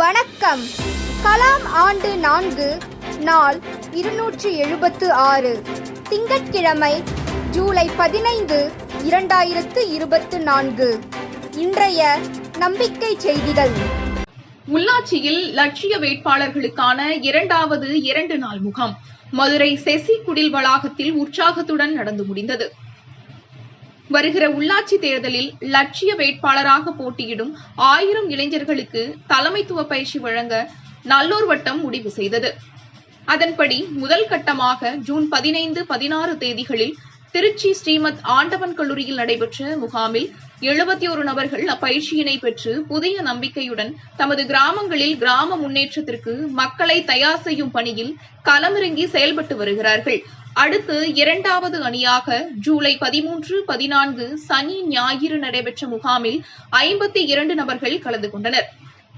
வணக்கம். கலாம் ஆண்டு நான்கு நாள் இருநூற்றி எழுபத்து ஆறு. திங்கட்கிழமை ஜூலை பதினைந்து இரண்டாயிரத்து இருபத்து நான்கு. இன்றைய நம்பிக்கை செய்திகள். உள்ளாட்சியில் லட்சிய வேட்பாளர்களுக்கான இரண்டாவது இரண்டு நாள் முகாம். மதுரை செசி குடில் வளாகத்தில் உற்சாகத்துடன் நடந்து முடிந்தது. வருகிற உள்ளாட்சி தேர்தலில் லட்சிய வேட்பாளராக போட்டியிடும் ஆயிரம் இளைஞர்களுக்கு தலைமைத்துவ பயிற்சி வழங்க நல்லூர் வட்டம் முடிவு செய்தது. அதன்படி முதல் கட்டமாக ஜூன் பதினைந்து பதினாறு தேதிகளில் திருச்சி ஸ்ரீமத் ஆண்டவன் கல்லூரியில் நடைபெற்ற முகாமில் எழுபத்தி ஒரு நபர்கள் அப்பயிற்சியினை பெற்று புதிய நம்பிக்கையுடன் தமது கிராமங்களில் கிராம முன்னேற்றத்திற்கு மக்களை தயார் செய்யும் பணியில் களமிறங்கி செயல்பட்டு வருகிறார்கள். அடுத்து இரண்டாவது அணியாக ஜூலை பதிமூன்று பதினான்கு சனி ஞாயிறு நடைபெற்ற முகாமில் ஐம்பத்தி இரண்டு நபர்கள் கலந்து கொண்டனர்.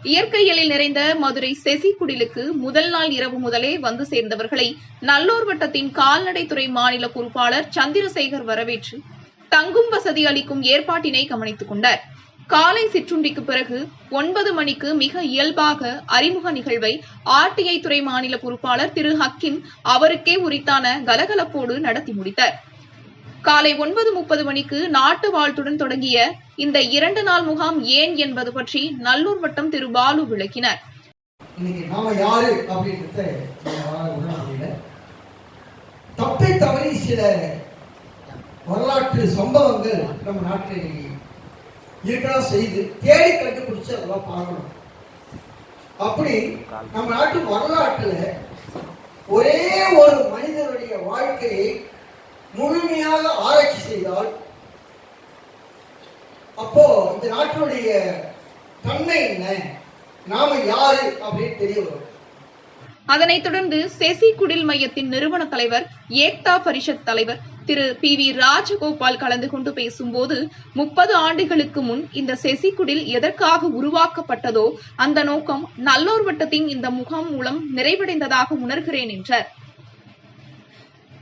இயற்கையலில் நிறைந்த மதுரை செசிக்குடிலுக்கு முதல் நாள் இரவு முதலே வந்து சேர்ந்தவர்களை நல்லூர் வட்டத்தின் கால்நடைத்துறை மாநில பொறுப்பாளர் சந்திரசேகர் வரவேற்று தங்கும் வசதி அளிக்கும் ஏற்பாட்டினை கவனித்துக் கொண்டார். காலை சிற்றுண்டிக்கு பிறகு ஒன்பது மணிக்கு மிக இயல்பாக அறிமுக நிகழ்வை ஆர்டிஐ துறை மாநில பொறுப்பாளர் திரு ஹக்கிம் அவருக்கே உரித்தான கலகலப்போடு நடத்தி முடித்தார். காலை ஒன்பது முப்பது மணிக்கு நாட்டு வாழ்த்துடன் தொடங்கிய இந்த இரண்டு நாள் முகாம் ஏன் என்பது பற்றி நல்லூர் வட்டம் திரு பாலு விளக்கினார். தப்பை தவறி சில வரலாற்று சம்பவங்கள் நம்ம நாட்டில் இருக்கலாம் செய்து தேடி கண்டுபிடிச்சு அதெல்லாம் பார்க்கணும். அப்படி நம்ம நாட்டு வரலாற்றுல ஒரே ஒரு மனிதனுடைய வாழ்க்கையை முழுமையாக ஆராய்ச்சி செய்தால் அப்போ இந்த நாட்டினுடைய தன்மை என்ன? நாம யாரு அப்படின்னு தெரிய வரும். அதனைத் தொடர்ந்து செசி குடில் மையத்தின் நிறுவன தலைவர் ஏக்தா பரிஷத் தலைவர் திரு பி வி ராஜகோபால் கலந்து கொண்டு பேசும்போது முப்பது ஆண்டுகளுக்கு முன் இந்த செசி குடில் எதற்காக உருவாக்கப்பட்டதோ அந்த நோக்கம் நல்லோர் வட்டத்தின் இந்த முகாம் மூலம் நிறைவடைந்ததாக உணர்கிறேன் என்றார்.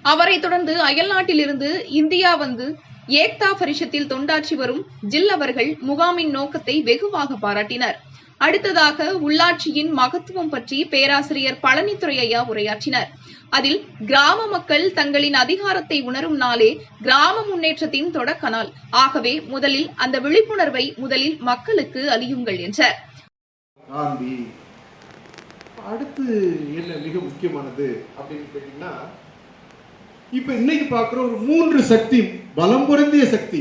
அவரைத் தொடர்ந்து அயல்நாட்டிலிருந்து இந்தியா வந்து ஏக்தா பரிஷத்தில் தொண்டாற்றி வரும் ஜில் அவர்கள் முகாமின் நோக்கத்தை வெகுவாக பாராட்டினர். அடுத்ததாக உள்ளாட்சியின் மகத்துவம் பற்றி பேராசிரியர் பழனித்துறை ஐயா உரையாற்றினர். அதில் கிராம மக்கள் தங்களின் அதிகாரத்தை உணரும் நாளே கிராம முன்னேற்றத்தின் தொடக்க நாள் ஆகவே முதலில் அந்த விழிப்புணர்வை முதலில் மக்களுக்கு அளியுங்கள் என்றார். காந்தி அடுத்து என்ன மிக முக்கியமானது அப்படின்னு கேட்டீங்கன்னா இப்ப இன்னைக்கு பார்க்குற ஒரு மூன்று சக்தி பலம் பொருந்திய சக்தி.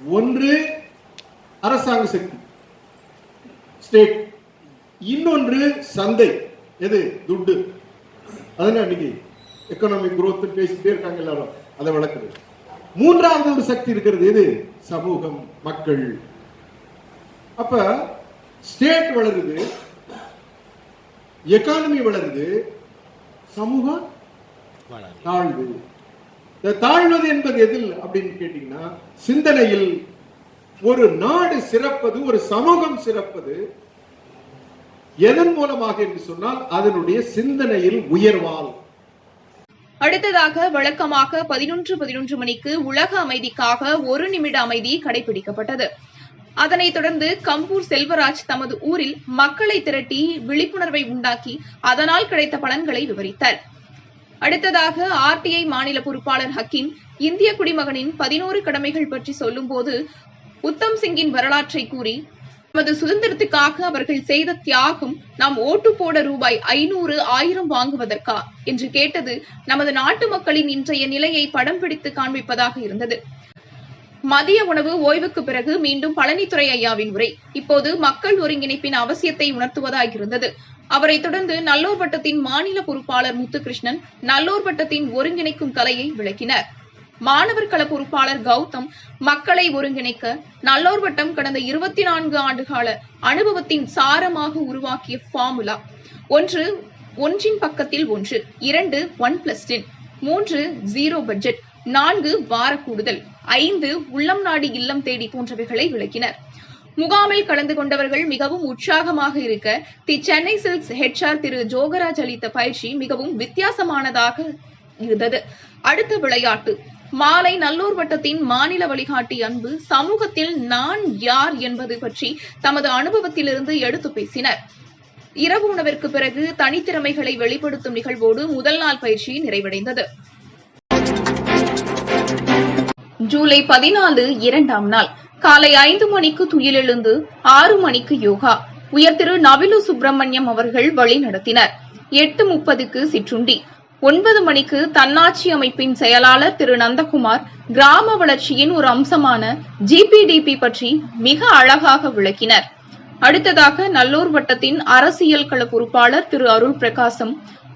ஒன்று அரசாங்க சக்தி. ஸ்டேட் இன்னொன்று சந்தை. எது? துட்டு. அதுனா இன்னைக்கு எக்கனாமிக் growth பேசிட்டே இருக்காங்க எல்லாரும். அதை விளக்குது மூன்றாவது ஒரு சக்தி இருக்கிறது எது? சமூகம் மக்கள். அப்ப ஸ்டேட் வளருது. எக்கானமி வளருது. சமூகம் தாழ்வு. தாழ்வது என்பது எதில் அப்படின்னு கேட்டீங்கன்னா சிந்தனையில் ஒரு நாடு சிறப்பது ஒரு சமூகம் சிறப்பது எதன் மூலமாக என்று சொன்னால் அதனுடைய சிந்தனையில் உயர்வால். அடுத்ததாக வழக்கமாக பதினொன்று பதினொன்று மணிக்கு உலக அமைதிக்காக ஒரு நிமிட அமைதி கடைபிடிக்கப்பட்டது. அதனைத் தொடர்ந்து கம்பூர் செல்வராஜ் தமது ஊரில் மக்களை திரட்டி விழிப்புணர்வை உண்டாக்கி அதனால் கிடைத்த பலன்களை விவரித்தார். அடுத்ததாக ஆர்டிஐ மாநில பொறுப்பாளர் ஹக்கீம் இந்திய குடிமகனின் பதினோரு கடமைகள் பற்றி சொல்லும்போது உத்தம் சிங்கின் வரலாற்றை கூறி நமது சுதந்திரத்துக்காக அவர்கள் செய்த தியாகம் நாம் ஓட்டு போட ரூபாய் ஐநூறு ஆயிரம் வாங்குவதற்கா? என்று கேட்டது நமது நாட்டு மக்களின் இன்றைய நிலையை படம் பிடித்து காண்பிப்பதாக இருந்தது. மதிய உணவு ஓய்வுக்கு பிறகு மீண்டும் பழனித்துறை ஐயாவின் உரை. இப்போது மக்கள் ஒருங்கிணைப்பின் அவசியத்தை உணர்த்துவதாக இருந்தது. அவரை தொடர்ந்து நல்லூர் வட்டத்தின் மாநில பொறுப்பாளர் முத்துகிருஷ்ணன் நல்லூர் வட்டத்தின் ஒருங்கிணைக்கும் கலையை விளக்கினர். மாணவர் கள பொறுப்பாளர் கௌதம் மக்களை ஒருங்கிணைக்க நல்லோர் வட்டம் கடந்த இருபத்தி நான்கு ஆண்டுகால அனுபவத்தின் சாரமாக உருவாக்கிய ஃபார்முலா. ஒன்று ஒன்றின் பக்கத்தில் ஒன்று இரண்டு ஒன் பிளஸ் டென் மூன்று ஜீரோ பட்ஜெட் நான்கு வார கூடுதல் ஐந்து உள்ளம் நாடி இல்லம் தேடி போன்றவைகளை விளக்கினர். முகாமில் கலந்து கொண்டவர்கள் மிகவும் உற்சாகமாக இருக்க the Chennai Silks HR Thiru Jogaraj அளித்த பயிற்சி மிகவும் வித்தியாசமானதாக இருந்தது. அடுத்த விளையாட்டு மாலை நல்லூர் வட்டத்தின் மாநில வழிகாட்டி அன்பு சமூகத்தில் நான் யார் என்பது பற்றி தமது அனுபவத்திலிருந்து எடுத்து பேசினர். இரவு உணவிற்கு பிறகு தனித்திறமைகளை வெளிப்படுத்தும் நிகழ்வோடு முதல் நாள் பயிற்சி நிறைவடைந்தது. ஜூலை பதினாலு இரண்டாம் நாள். காலை ஐந்து மணிக்கு துயிலெழுந்து ஆறு மணிக்கு யோகா. உயர் திரு நவிலு சுப்பிரமணியம் அவர்கள் வழி நடத்தினர் எட்டு முப்பதுக்கு சிற்றுண்டி. ஒன்பது மணிக்கு தன்னாட்சி அமைப்பின் செயலாளர் திரு நந்தகுமார் கிராம வளர்ச்சியின் ஒரு அம்சமான ஜிபிடிபி பற்றி மிக அழகாக விளக்கினர். அடுத்ததாக நல்லூர் வட்டத்தின் அரசியல் கள பொறுப்பாளர் திரு அருள் பிரகாசம்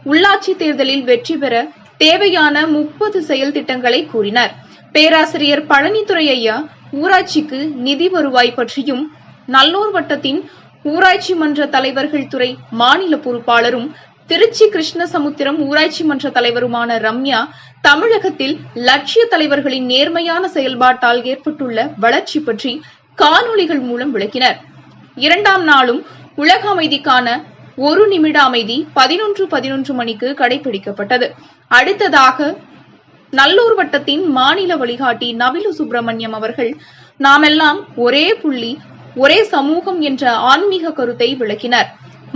உள்ளாட்சி தேர்தலில் வெற்றி பெற தேவையான முப்பது செயல் திட்டங்களை கூறினர். பேராசிரியர் பழனித்துறை ஐயா ஊராட்சிக்கு நிதி வருவாய் பற்றியும் நல்லூர் வட்டத்தின் ஊராட்சி மன்ற தலைவர்கள் துறை மாநில பொறுப்பாளரும் திருச்சி கிருஷ்ணசமுத்திரம் ஊராட்சி மன்ற தலைவருமான ரம்யா தமிழகத்தில் லட்சிய தலைவர்களின் நேர்மையான செயல்பாட்டால் ஏற்பட்டுள்ள வளர்ச்சி பற்றி காணொளிகள் மூலம் விளக்கினர். இரண்டாம் நாளும் உலக அமைதிக்கான ஒரு நிமிட அமைதி பதினொன்று பதினொன்று மணிக்கு கடைபிடிக்கப்பட்டது. அடுத்ததாக நல்லூர் வட்டத்தின் மாநில வழிகாட்டி நவிலு சுப்பிரமணியம் அவர்கள் நாமெல்லாம் ஒரே புள்ளி ஒரே சமூகம் என்ற ஆன்மீக கருத்தை விளக்கினர்.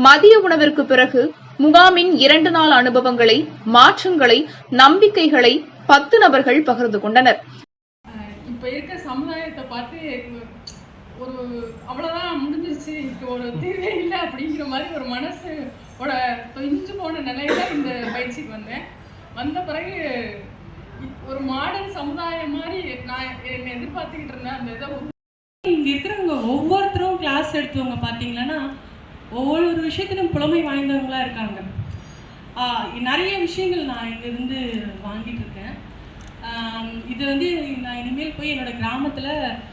மதிய உணவிற்கு பிறகு முகாமின் இரண்டு நாள் அனுபவங்களை மாற்றங்களை நம்பிக்கைகளை பத்து நபர்கள் பகிர்ந்து கொண்டனர். இப்ப இருக்க சமுதாயத்தை பார்த்து ஒரு அவ்வளவுதான் முடிஞ்சிருச்சு. இதுக்கு ஒரு தீர்வே இல்லை அப்படிங்கிற மாதிரி ஒரு மனசு ஓட தொய்ஞ்சு போன நிலையில இந்த பயிற்சிக்கு வந்தேன். வந்த பிறகு ஒரு மாடர்ன் சமுதாயம் மாதிரி நான் என்னை எதிர்பார்த்துக்கிட்டு இருந்தேன் அந்த இதை இங்க இருக்கிறவங்க ஒவ்வொருத்தரும் கிளாஸ் எடுத்தவங்க பார்த்தீங்கன்னா ஒவ்வொரு விஷயத்திலும் புலமை வாய்ந்தவங்களா இருக்காங்க. ஆஹ் நிறைய விஷயங்கள் நான் இங்கேருந்து வாங்கிட்டு இருக்கேன். ஆஹ் இது வந்து நான் இனிமேல் போய் என்னோட கிராமத்தில்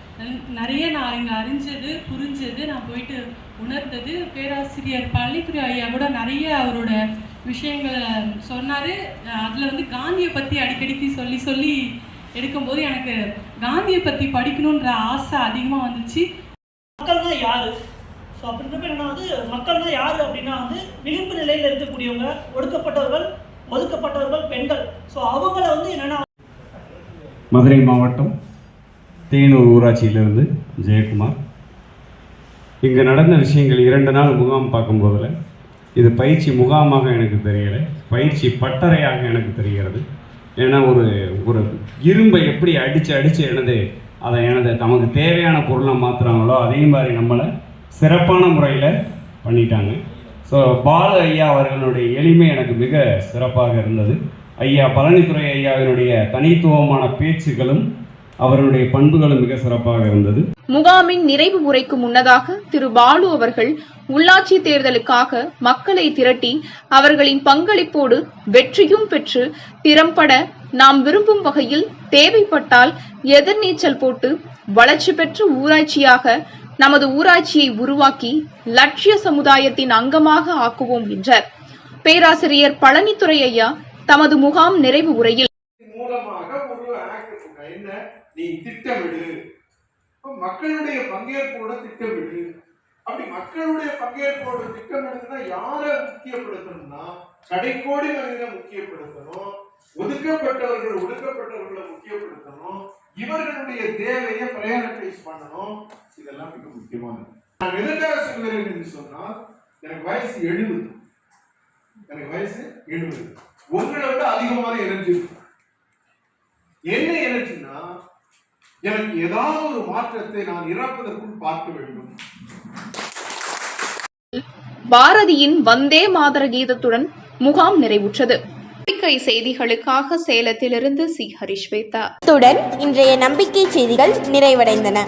நிறைய நான் இங்கே அறிஞ்சது புரிஞ்சது நான் போயிட்டு உணர்ந்தது. பேராசிரியர் பள்ளித்துறை ஐயா கூட நிறைய அவரோட விஷயங்களை சொன்னார். அதில் வந்து காந்தியை பற்றி அடிக்கடிக்கு சொல்லி சொல்லி எடுக்கும்போது எனக்கு காந்தியை பற்றி படிக்கணுன்ற ஆசை அதிகமாக வந்துச்சு. மக்கள்னா யார்? ஸோ அப்படின்றப்ப என்னன்னா வந்து மக்கள்னா யார் அப்படின்னா வந்து விளிம்பு நிலையில் இருக்கக்கூடியவங்க ஒடுக்கப்பட்டவர்கள் ஒதுக்கப்பட்டவர்கள் பெண்கள். ஸோ அவங்கள வந்து என்னென்னா மதுரை மாவட்டம் தேனூர் ஊராட்சியிலிருந்து ஜெயக்குமார். இங்கே நடந்த விஷயங்கள் இரண்டு நாள் முகாம் பார்க்கும்போதில் இது பயிற்சி முகாமாக எனக்கு தெரியலை பயிற்சி பட்டறையாக எனக்கு தெரிகிறது. ஏன்னா ஒரு ஒரு இரும்பை எப்படி அடித்து அடித்து எனது அதை எனது நமக்கு தேவையான பொருளை மாற்றுறாங்களோ அதே மாதிரி நம்மளை சிறப்பான முறையில் பண்ணிட்டாங்க. ஸோ பால ஐயா அவர்களுடைய எளிமை எனக்கு மிக சிறப்பாக இருந்தது. ஐயா பழனித்துறை ஐயாவினுடைய தனித்துவமான பேச்சுகளும் அவருடைய பண்புகளும் மிக சிறப்பாக இருந்தது. முகாமின் நிறைவு உரைக்கு முன்னதாக திரு பாலு அவர்கள் உள்ளாட்சி தேர்தலுக்காக மக்களை திரட்டி அவர்களின் பங்களிப்போடு வெற்றியும் பெற்று திறம்பட நாம் விரும்பும் வகையில் தேவைப்பட்டால் எதிர்நீச்சல் போட்டு வளர்ச்சி பெற்ற ஊராட்சியாக நமது ஊராட்சியை உருவாக்கி லட்சிய சமுதாயத்தின் அங்கமாக ஆக்குவோம் என்றார். பேராசிரியர் பழனித்துறை ஐயா தமது முகாம் நிறைவு உரையில் மூலமாக ஒரு என்ன? நீ திட்டமிடு. மக்களுடைய பங்கேற்போட திட்டமிடு. அப்படி மக்களுடைய பங்கேற்போட திட்டமிடுதுன்னா யாரை முக்கியப்படுத்தணும்னா? கடைக்கோடி மனிதனை முக்கியப்படுத்தணும். ஒதுக்கப்பட்டவர்கள் ஒதுக்கப்பட்டவர்களை முக்கியப்படுத்தணும். இவர்களுடைய தேவையை பிரயாரிட்டைஸ் பண்ணணும். இதெல்லாம் மிக முக்கியமானது. நான் எதுக்காக சொல்கிறேன் என்று சொன்னால் எனக்கு வயசு எழுபது. எனக்கு வயசு எழுபது. உங்களை விட அதிகமான எனர்ஜி இருக்கு. என்ன எனர்ஜினா எனக்கு ஏதாவது ஒரு மாற்றத்தை நான் இறப்பதற்குள் பார்க்க வேண்டும். பாரதியின் வந்தே மாதர கீதத்துடன் முகாம் நிறைவுற்றது. நம்பிக்கை செய்திகளுக்காக சேலத்திலிருந்து சி. ஹரிஷ்வேதா. இத்துடன் இன்றைய நம்பிக்கை செய்திகள் நிறைவடைந்தன.